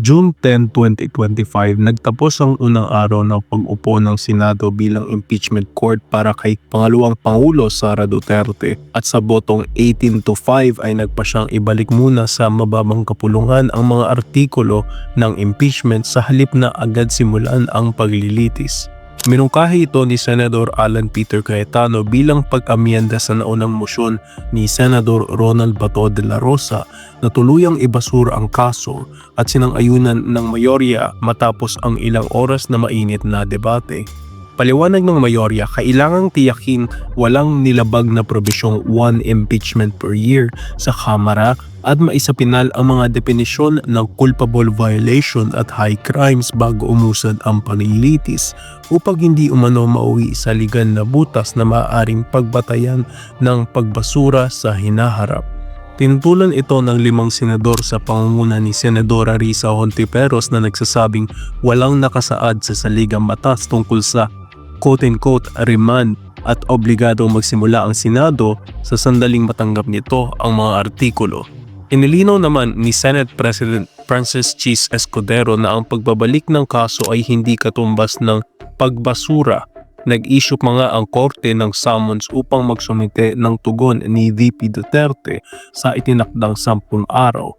June 10, 2025, nagtapos ang unang araw ng pag-upo ng Senado bilang impeachment court para kay pangalawang Pangulo Sara Duterte at sa botong 18 to 5 ay nagpa siyang ibalik muna sa mababang kapulungan ang mga artikulo ng impeachment sa halip na agad simulan ang paglilitis. Minungkahi ito ni Senador Alan Peter Cayetano bilang pag-amyenda sa naunang mosyon ni Senador Ronald Bato de la Rosa na tuluyang ibasura ang kaso at sinang-ayunan ng mayorya matapos ang ilang oras na mainit na debate. Paliwanag ng mayorya, kailangang tiyakin walang nilabag na probisyong one impeachment per year sa Kamara at maisapinal ang mga definisyon ng culpable violation at high crimes bago umusad ang panlilitis upang hindi umano mauwi sa ligan na butas na maaaring pagbatayan ng pagbasura sa hinaharap. Tinutulan ito ng limang senador sa pangunguna ni Senadora Risa Hontiveros na nagsasabing walang nakasaad sa saligang batas tungkol sa quote-unquote remand at obligadong magsimula ang Senado sa sandaling matanggap nito ang mga artikulo. Inilinaw naman ni Senate President Francis Cheese Escudero na ang pagbabalik ng kaso ay hindi katumbas ng pagbasura. Nag-issue pa nga ang korte ng summons upang magsumite ng tugon ni VP Duterte sa itinakdang 10 araw.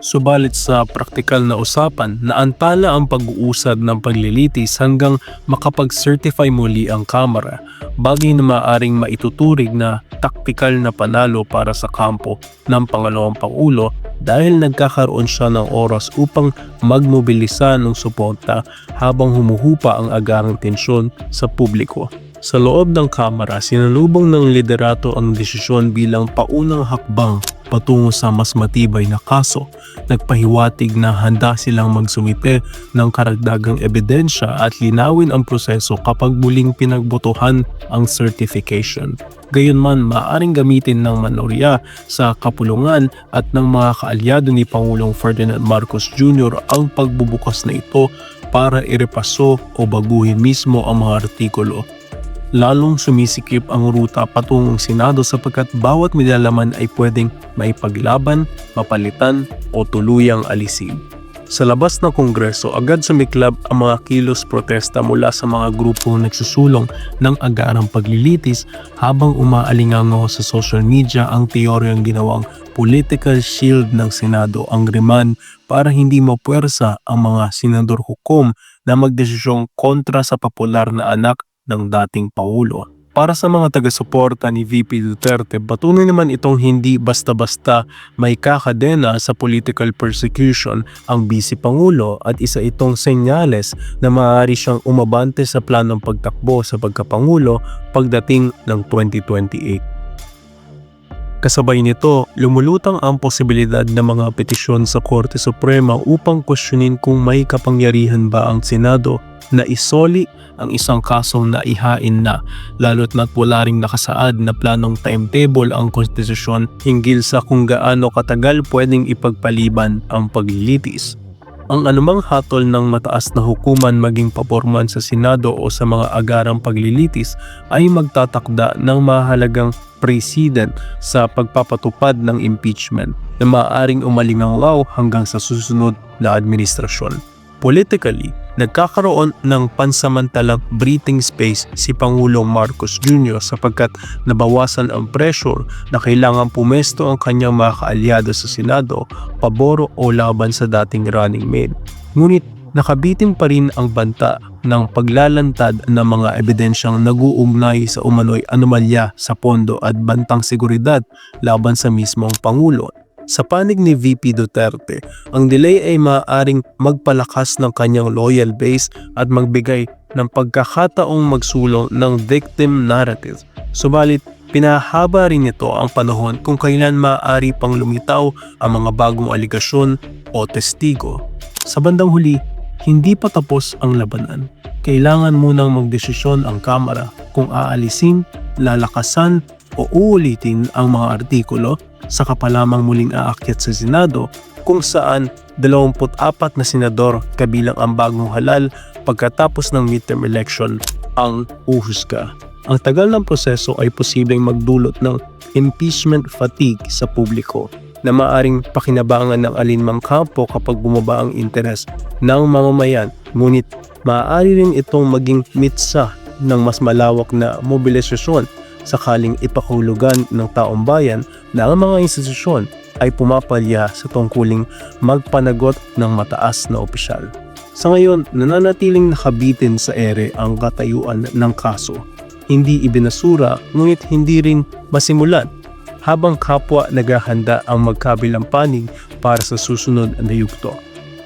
Subalit sa praktikal na usapan, naantala ang pag-uusad ng paglilitis hanggang makapag-certify muli ang Kamara, bagay na maaring maituturig na taktikal na panalo para sa kampo ng pangalawang Pangulo dahil nagkakaroon siya ng oras upang magmobilisa ng suporta habang humuhupa ang agarang tensyon sa publiko. Sa loob ng Kamara, sinalubong ng liderato ang desisyon bilang paunang hakbang patungo sa mas matibay na kaso. Nagpahiwatig na handa silang magsumite ng karagdagang ebidensya at linawin ang proseso kapag muling pinagbotohan ang certification. Gayunman, maaaring gamitin ng manorya sa kapulungan at ng mga kaalyado ni Pangulong Ferdinand Marcos Jr. ang pagbubukas na ito para irepaso o baguhin mismo ang mga artikulo lalong sumisikip ang ruta patungong Senado sapagkat bawat nilalaman ay pwedeng maipaglaban, mapalitan o tuluyang alisin. Sa labas ng Kongreso, agad sumiklab ang mga kilos protesta mula sa mga grupong nagsusulong ng agarang paglilitis habang umaalingango sa social media ang teoryang ginawang political shield ng Senado ang remand para hindi mapuwersa ang mga senador hukom na magdesisyong kontra sa popular na anak ng dating Pangulo. Para sa mga taga-suporta ni VP Duterte, patuloy naman itong hindi basta-basta may kakadena sa political persecution ang Vice Pangulo at isa itong senyales na maaari siyang umabante sa planong pagtakbo sa pagkapangulo pagdating ng 2028. Kasabay nito, lumulutang ang posibilidad ng mga petisyon sa Korte Suprema upang questionin kung may kapangyarihan ba ang Senado na isoli ang isang kasong naihain na lalo't na't wala ring nakasaad na planong timetable ang konstitusyon hinggil sa kung gaano katagal pwedeng ipagpaliban ang paglilitis. Ang anumang hatol ng mataas na hukuman maging paporman sa Senado o sa mga agarang paglilitis ay magtatakda ng mahalagang precedent sa pagpapatupad ng impeachment na maaaring umalinganglaw hanggang sa susunod na administrasyon. Politically, nagkakaroon ng pansamantalang breathing space si Pangulong Marcos Jr. sapagkat nabawasan ang pressure na kailangan pumesto ang kanyang mga kaalyado sa Senado paboro o laban sa dating running mate. Ngunit nakabitin pa rin ang banta ng paglalantad ng mga ebidensyang nag-uugnay sa umano'y anomalya sa pondo at bantang seguridad laban sa mismong Pangulo sa panig ni VP Duterte, ang delay ay maaaring magpalakas ng kanyang loyal base at magbigay ng pagkakataong magsulong ng victim narrative. Subalit, pinahaba rin ito ang panahon kung kailan maaari pang lumitaw ang mga bagong aligasyon o testigo. Sa bandang huli, hindi pa tapos ang labanan. Kailangan munang magdesisyon ang Kamara kung aalisin, lalakasan o uulitin ang mga artikulo saka pa muling aakyat sa Senado kung saan 24 na senador kabilang ang bagong halal pagkatapos ng midterm election ang uhusga. Ang tagal ng proseso ay posibleng magdulot ng impeachment fatigue sa publiko. na maaring pakinabangan ng alinmang kampo kapag bumaba ang interes ng mamamayan ngunit maaari rin itong maging mitsa ng mas malawak na mobilisasyon sakaling ipakahulugan ng taong bayan na ang mga institusyon ay pumapalya sa tungkuling magpanagot ng mataas na opisyal. Sa ngayon, nananatiling nakabitin sa ere ang katayuan ng kaso. Hindi ibinasura ngunit hindi rin masimulan habang kapwa naghahanda ang magkabilang panig para sa susunod na yugto.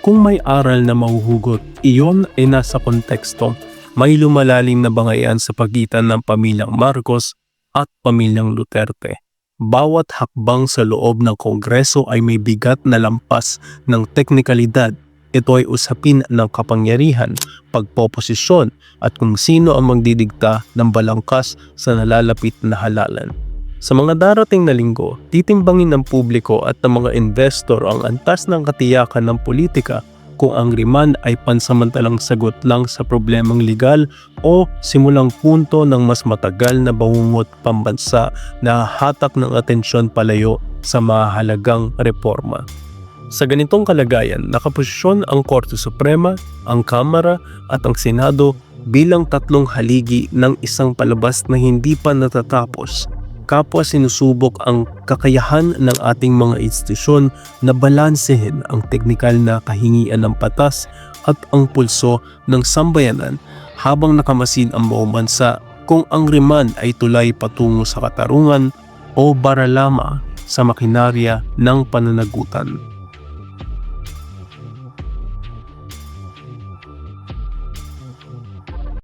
Kung may aral na mahuhugot, iyon ay nasa konteksto may lumalalim na bangayan sa pagitan ng pamilyang Marcos at pamilyang Duterte. Bawat hakbang sa loob ng Kongreso ay may bigat na lampas ng teknikalidad. Ito ay usapin ng kapangyarihan, pagpoposisyon at kung sino ang magdidikta ng balangkas sa nalalapit na halalan. Sa mga darating na linggo, titimbangin ng publiko at ng mga investor ang antas ng katiyakan ng politika kung ang remand ay pansamantalang sagot lang sa problemang legal o simulang punto ng mas matagal na bangungot pambansa na hatak ng atensyon palayo sa mahalagang reforma. Sa ganitong kalagayan, nakaposisyon ang Korte Suprema, ang Kamara at ang Senado bilang tatlong haligi ng isang palabas na hindi pa natatapos kapwa sinusubok ang kakayahan ng ating mga institusyon na balansehin ang teknikal na kahingian ng patas at ang pulso ng sambayanan habang nakamasid ang buong bansa kung ang remand ay tulay patungo sa katarungan o baralama sa makinarya ng pananagutan.